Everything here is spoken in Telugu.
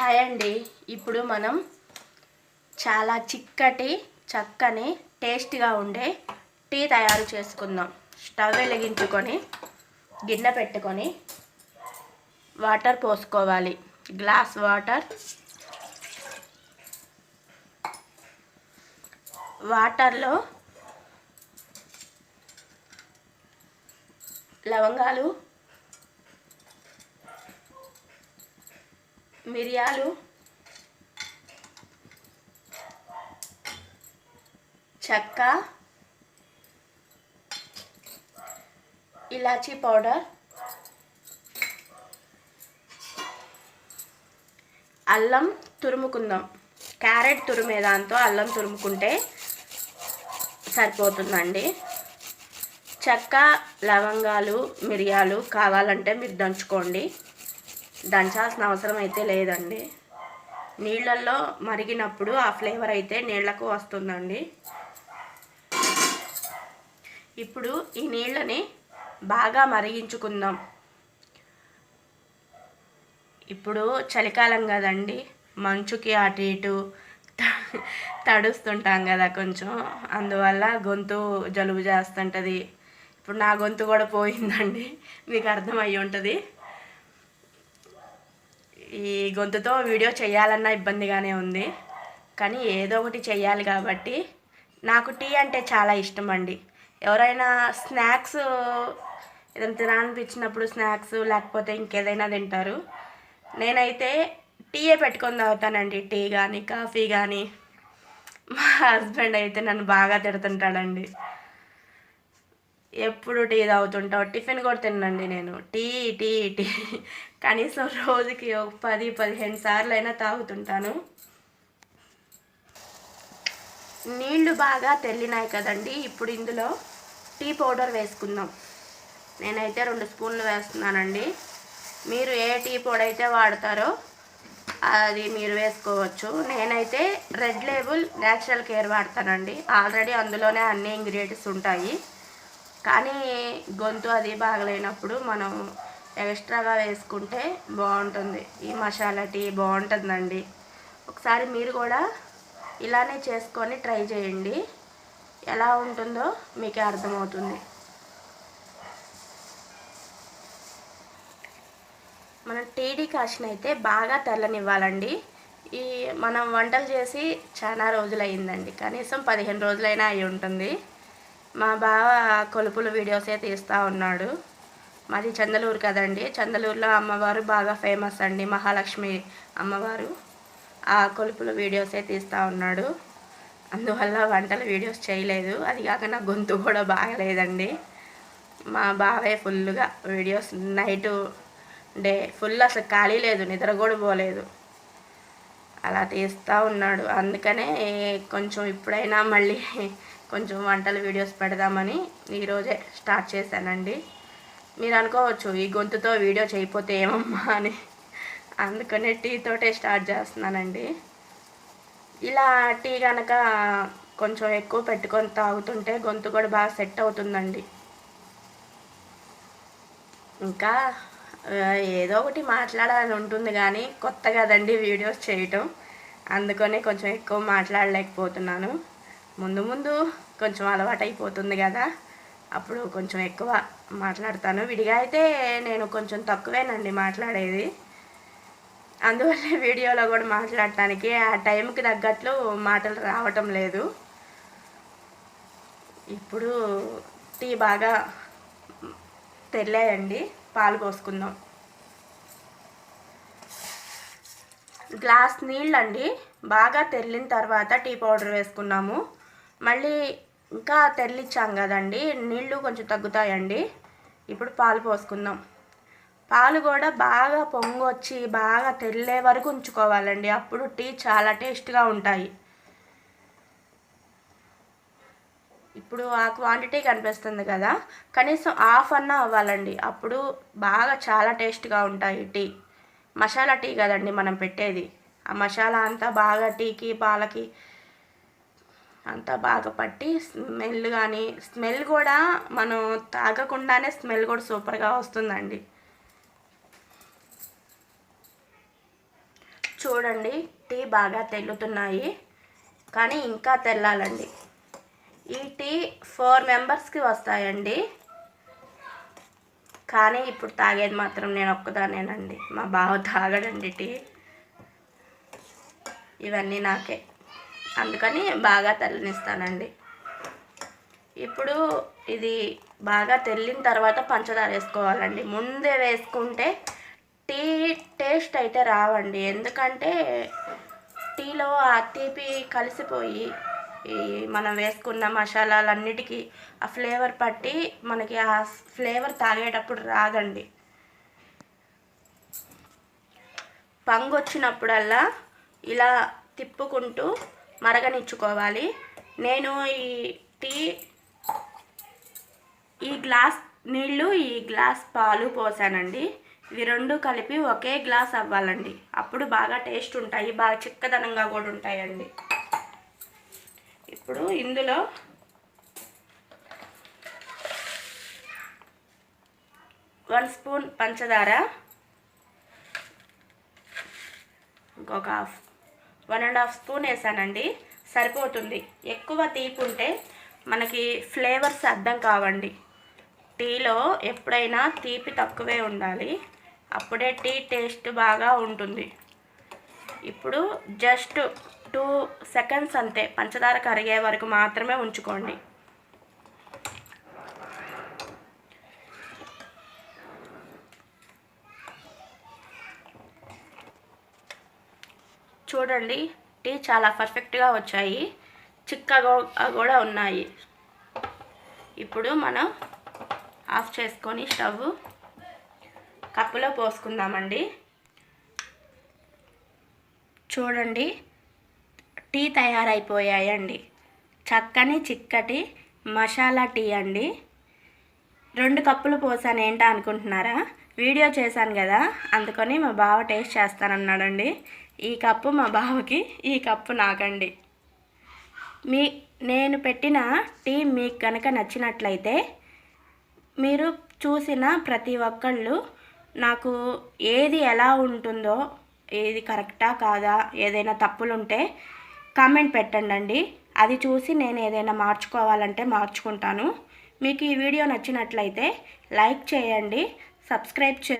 హాయ్ అండి ఇప్పుడు మనం చాలా చిక్కటి చక్కని టేస్ట్గా ఉండే టీ తయారు చేసుకుందాం. స్టవ్ వెలిగించుకొని గిన్నె పెట్టుకొని వాటర్ పోసుకోవాలి. Glass water. వాటర్లో లవంగాలు మిరియాలు చెక్క ఇలాచీ పౌడర్ అల్లం తురుముకుందాం. క్యారెట్ తురిమే దాంతో అల్లం తురుముకుంటే సరిపోతుందండి. చెక్క లవంగాలు మిరియాలు కావాలంటే మీరు దంచుకోండి. దంచాల్సిన అవసరం అయితే లేదండి. నీళ్ళల్లో మరిగినప్పుడు ఆ ఫ్లేవర్ అయితే నీళ్ళకు వస్తుందండి. ఇప్పుడు ఈ నీళ్ళని బాగా మరిగించుకుందాం. ఇప్పుడు చలికాలం కదండి మంచుకి అటు ఇటు త- తడుస్తుంటాం కదా కొంచెం. అందువల్ల గొంతు జలుబు చేస్తుంటుంది. ఇప్పుడు నా గొంతు కూడా పోయిందండి. మీకు అర్థమయ్యి ఉంటుంది ఈ గొంతుతో వీడియో చేయాలన్న ఇబ్బందిగానే ఉంది. కానీ ఏదో ఒకటి చేయాలి కాబట్టి నాకు టీ అంటే చాలా ఇష్టం అండి. ఎవరైనా స్నాక్స్ ఏదైనా తినాలనిపించినప్పుడు స్నాక్స్ లేకపోతే ఇంకేదైనా తింటారు. నేనైతే టీయే పెట్టుకొని తాగుతానండి. టీ కానీ కాఫీ కానీ మా హస్బెండ్ అయితే నన్ను బాగా తిడుతుంటాడండి. ఎప్పుడు టీ తాగుతుంటావు? టిఫిన్ కూడా తినండి నేను. Tea tea tea. కనీసం రోజుకి ఒక పది పదిహేను సార్లు అయినా తాగుతుంటాను. నీళ్ళు బాగా తెల్లినాయి కదండి ఇప్పుడు ఇందులో టీ పౌడర్ వేసుకుందాం. నేనైతే రెండు స్పూన్లు వేస్తున్నానండి. మీరు ఏ టీ పొడి అయితే వాడతారో అది మీరు వేసుకోవచ్చు. నేనైతే రెడ్ లేబుల్ న్యాచురల్ కేర్ వాడతానండి. ఆల్రెడీ అందులోనే అన్ని ఇంగ్రీడియంట్స్ ఉంటాయి. కానీ గొంతు అది బాగలేనప్పుడు మనం ఎక్స్ట్రాగా వేసుకుంటే బాగుంటుంది. ఈ మసాలా టీ బాగుంటుందండి. ఒకసారి మీరు కూడా ఇలానే చేసుకొని ట్రై చేయండి. ఎలా ఉంటుందో మీకే అర్థమవుతుంది. మనం టీడీ కాషన్ అయితే బాగా తెల్లనివ్వాలండి. ఈ మనం వంటలు చేసి చాలా రోజులు అయిందండి కనీసం పదిహేను రోజులైనా అయి ఉంటుంది మా బావ కొలుపుల వీడియోసే తీస్తూ ఉన్నాడు. మాది చందలూరు కదండి. చందలూరులో అమ్మవారు బాగా ఫేమస్ అండి. మహాలక్ష్మి అమ్మవారు ఆ కొలుపుల వీడియోసే తీస్తూ ఉన్నాడు. అందువల్ల వంటల వీడియోస్ చేయలేదు. అది కాక నా గొంతు కూడా బాగలేదండి. మా బావే ఫుల్గా వీడియోస్ నైటు డే ఫుల్ అసలు ఖాళీ లేదు. నిద్ర కూడా పోలేదు. అలా తీస్తూ ఉన్నాడు. అందుకనే కొంచెం ఇప్పుడైనా మళ్ళీ కొంచెం వంటల వీడియోస్ పెడదామని ఈరోజే స్టార్ట్ చేశానండి. మీరు అనుకోవచ్చు ఈ గొంతుతో వీడియో చేయకపోతే ఏమమ్మా అని. అందుకనే టీతోటే స్టార్ట్ చేస్తున్నానండి. ఇలా టీ కనుక కొంచెం ఎక్కువ పెట్టుకొని తాగుతుంటే గొంతు కూడా బాగా సెట్ అవుతుందండి. ఇంకా ఏదో ఒకటి మాట్లాడాలని ఉంటుంది కానీ కొత్త కదండి వీడియోస్ చేయటం. అందుకనే కొంచెం ఎక్కువ మాట్లాడలేకపోతున్నాను. ముందు ముందు కొంచెం అలవాటు అయిపోతుంది కదా. అప్పుడు కొంచెం ఎక్కువ మాట్లాడతాను. విడిగా అయితే నేను కొంచెం తక్కువేనండి మాట్లాడేది. అందువల్ల వీడియోలో కూడా మాట్లాడటానికి ఆ టైంకి తగ్గట్లు మాటలు రావటం లేదు. ఇప్పుడు టీ బాగా తెల్లాయండి. పాలు పోసుకుందాం. గ్లాస్ నీళ్ళండి. బాగా తెల్లిన తర్వాత టీ పౌడర్ వేసుకున్నాము. మళ్ళీ ఇంకా తెరలిచ్చాం కదండి. నీళ్ళు కొంచెం తగ్గుతాయండి. ఇప్పుడు పాలు పోసుకుందాం. పాలు కూడా బాగా పొంగొచ్చి బాగా తెల్లే వరకు ఉంచుకోవాలండి. అప్పుడు టీ చాలా టేస్ట్గా ఉంటాయి. ఇప్పుడు ఆ క్వాంటిటీ కనిపిస్తుంది కదా. కనీసం హాఫ్ అన్న అవ్వాలండి. అప్పుడు బాగా చాలా టేస్ట్గా ఉంటాయి టీ. మసాలా టీ కదండి మనం పెట్టేది. ఆ మసాలా అంతా బాగా టీకి పాలకి అంతా బాగా పట్టి స్మెల్ కానీ స్మెల్ కూడా మనం తాగకుండానే స్మెల్ కూడా సూపర్గా వస్తుందండి. చూడండి టీ బాగా తెల్లుతున్నాయి కానీ ఇంకా తెల్లాలండి. ఈ టీ ఫోర్ మెంబర్స్కి వస్తాయండి కానీ ఇప్పుడు తాగేది మాత్రం నేను ఒక్కదానేనండి మా బావ తాగడండి టీ. ఇవన్నీ నాకే. అందుకని బాగా తెల్లనిస్తానండి ఇప్పుడు ఇది బాగా తెల్లిన తర్వాత పంచదార వేసుకోవాలండి. ముందే వేసుకుంటే టీ టేస్ట్ అయితే రావండి. ఎందుకంటే టీలో ఆ తీపి కలిసిపోయి ఈ మనం వేసుకున్న మసాలాలన్నిటికీ ఆ ఫ్లేవర్ పట్టి మనకి ఆ ఫ్లేవర్ తాగేటప్పుడు రాదండి. పంగు వచ్చినప్పుడల్లా ఇలా తిప్పుకుంటూ మరగనిచ్చుకోవాలి. నేను ఈ టీ ఈ గ్లాస్ నీళ్ళు ఈ గ్లాస్ పాలు పోసానండి. ఇవి రెండు కలిపి ఒకే గ్లాస్ అవ్వాలండి. అప్పుడు బాగా టేస్ట్ ఉంటాయి బాగా చిక్కదనంగా కూడా ఉంటాయండి. ఇప్పుడు ఇందులో వన్ స్పూన్ పంచదార ఇంకొక half one and half spoon వేసానండి. సరిపోతుంది. ఎక్కువ తీపి ఉంటే మనకి ఫ్లేవర్స్ అర్థం కావండి. టీలో ఎప్పుడైనా తీపి తక్కువే ఉండాలి. అప్పుడే టీ టేస్ట్ బాగా ఉంటుంది. ఇప్పుడు జస్ట్ టూ సెకండ్స్ అంతే. పంచదార కరిగే వరకు మాత్రమే ఉంచుకోండి. చూడండి టీ చాలా పర్ఫెక్ట్గా వచ్చాయి. చిక్కగా కూడా ఉన్నాయి. ఇప్పుడు మనం ఆఫ్ చేసుకొని స్టవ్ కప్పులో పోసుకుందామండి. చూడండి టీ తయారైపోయాయండి. చక్కని చిక్కటి మసాలా టీ అండి. రెండు కప్పులు పోసాను ఏంటా అనుకుంటున్నారా? వీడియో చేశాను కదా అందుకని మా బావ టేస్ట్ చేస్తానన్నాడండి. ఈ కప్పు మా బావకి ఈ కప్పు నాకండి. మీ నేను పెట్టిన టీ మీకు కనుక నచ్చినట్లయితే మీరు చూసిన ప్రతి ఒక్కళ్ళు నాకు ఏది ఎలా ఉంటుందో ఏది కరెక్టా కాదా ఏదైనా తప్పులుంటే కామెంట్ పెట్టండి అది చూసి నేను ఏదైనా మార్చుకోవాలంటే మార్చుకుంటాను. మీకు ఈ వీడియో నచ్చినట్లయితే లైక్ చేయండి. సబ్స్క్రైబ్ చే